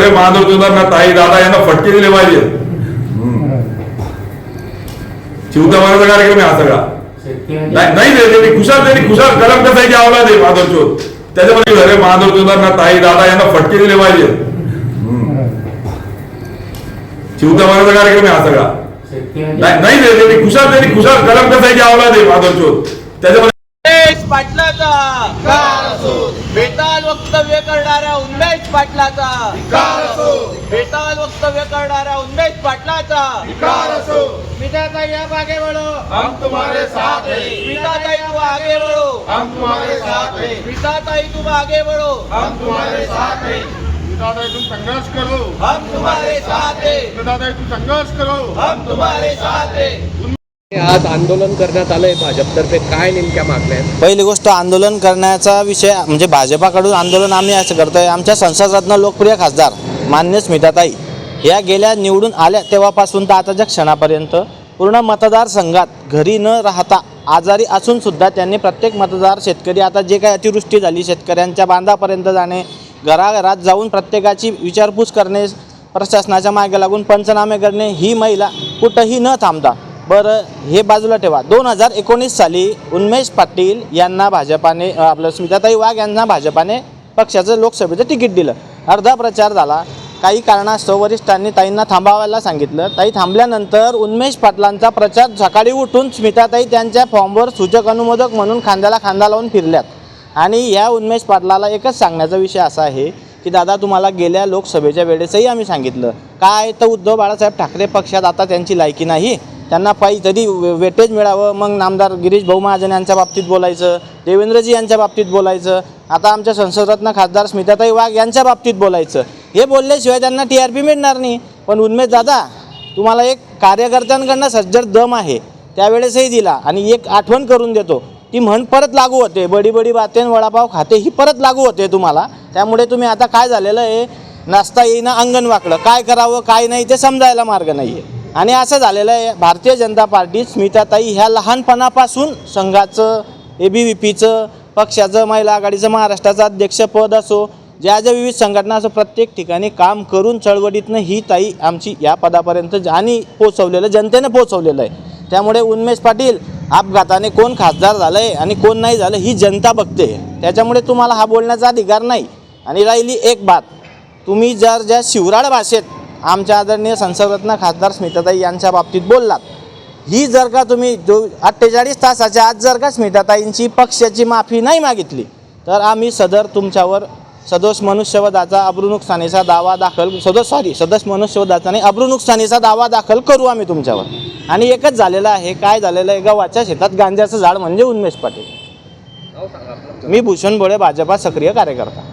घरे महादेव ना ताई दादा यांना फटके दिले पाहिजे. शिवतमानाचा कार्यक्रम आहे हा सगळा. नाही त्यांनी खुशाल त्यांनी खुशाल कलम कसायची आवला दे माधव चोत त्याच्यामध्ये घरे महादेव ना ताई दादा यांना फटके दिले पाहिजे. शिवतमानाचा कार्यक्रम आहे हा सगळा. नाही त्यांनी खुशाल त्यांनी खुशाल कलम कसायची आवला दे माधव चोत त्याच्यामध्ये पाटलाचा. बेताल वक्तव्य करणाऱ्या उमेश पाटलाचा. बेताल वक्तव्य करणाऱ्या उमेश पाटलाचा. विधाताई आप आगे बढ़ो हम तुम्हारे साथ हैं. विधाताई तुम आगे बढ़ो हम तुम्हारे साथ हैं. विधाताई तुम आगे बढ़ो हम तुम्हारे साथ हैं. दादा तुम संघर्ष करो. हम तुम्हारे साथ हैं. दादा तुम संघर्ष करो. हम तुम्हारे साथ हैं. आज आंदोलन करण्यात आलंय भाजपतर्फे. काय नेमक्या मागण्या आहेत? पहिली गोष्ट आंदोलन करण्याचा विषय म्हणजे भाजपाकडून आंदोलन आम्ही असं करतोय. आमच्या संसदरत्न लोकप्रिय खासदार मान्य स्मिताताई या गेल्या निवडून आल्या तेव्हापासून तर आताच्या क्षणापर्यंत पूर्ण मतदारसंघात घरी न राहता आजारी असून सुद्धा त्यांनी प्रत्येक मतदार शेतकरी आता जे काही अतिवृष्टी झाली शेतकऱ्यांच्या बांधापर्यंत जाणे घराघरात जाऊन प्रत्येकाची विचारपूस करणे प्रशासनाच्या मागे लागून पंचनामे करणे ही महिला कुठंही न थांबता बरं हे बाजूला ठेवा. दोन हजार एकोणीस साली उन्मेश पाटील यांना भाजपाने आपलं स्मिताताई वाघ यांना भाजपाने पक्षाचं लोकसभेचं तिकीट दिलं. अर्धा प्रचार झाला. काही कारणास्तव वरिष्ठांनी ताईंना थांबावायला सांगितलं. ताई थांबल्यानंतर उन्मेश पाटलांचा प्रचार सकाळी उठून स्मिताताई त्यांच्या फॉर्मवर सूचक अनुमोदक म्हणून खांद्याला खांदा लावून फिरल्यात. आणि या उन्मेष पाटलाला एकच सांगण्याचा विषय असा आहे की दादा तुम्हाला गेल्या लोकसभेच्या वेळेसही आम्ही सांगितलं. काय? तर उद्धव बाळासाहेब ठाकरे पक्षात आता त्यांची लायकी नाही? त्यांना पायी तरी वेटेज मिळावं? मग नामदार गिरीश भाऊ महाजन यांच्या बाबतीत बोलायचं देवेंद्रजी यांच्या बाबतीत बोलायचं आता आमच्या संसदरत्न खासदार स्मिताताई वाघ यांच्या बाबतीत बोलायचं. हे बोलल्याशिवाय त्यांना टी आर पी मिळणार नाही. पण उन्मेद दादा तुम्हाला एक कार्यकर्त्यांकडनं सज्जड दम आहे. त्यावेळेसही दिला आणि एक आठवण करून देतो. ती म्हण परत लागू होते. बडी बडी बातेन वडापाव खाते ही परत लागू होते तुम्हाला. त्यामुळे तुम्ही आता काय झालेलं आहे? नाचता येईना अंगण वाकडं काय करावं काय नाही ते समजायला मार्ग नाही आहे आणि असं झालेलं आहे भारतीय जनता पार्टी स्मिताताई ह्या लहानपणापासून संघाचं ए बी व्ही पीचं पक्षाचं महिला आघाडीचं महाराष्ट्राचं अध्यक्षपद असो ज्या ज्या विविध संघटना असं प्रत्येक ठिकाणी काम करून चळवळीतनं ही ताई आमची या पदापर्यंत आणि पोचवलेलं जनतेने पोचवलेलं आहे. त्यामुळे उन्मेष पाटील अपघाताने कोण खासदार झालं आहे आणि कोण नाही झालं ही जनता बघते. त्याच्यामुळे तुम्हाला हा बोलण्याचा अधिकार नाही. आणि राहिली एक बात तुम्ही जर ज्या शिवराळ भाषेत आमच्या आदरणीय संसदरत्न खासदार स्मिताताई यांच्या बाबतीत बोललात. ही जर का तुम्ही जो अठ्ठेचाळीस तासाच्या आत जर का स्मिताताईंची पक्षाची माफी नाही मागितली तर आम्ही सदर तुमच्यावर सदोष मनुष्यवधाचा अब्रुनुकसानीचा दावा दाखल सदोष सॉरी सदोष मनुष्यवधाचा नाही अब्रुनुकसानीचा दावा दाखल करू आम्ही तुमच्यावर. आणि एकच झालेलं आहे काय झालेलं आहे गव्हाच्या शेतात गांजाचं झाड म्हणजे उन्मेष पाटील. मी भूषण भोळे भाजपा सक्रिय कार्यकर्ता.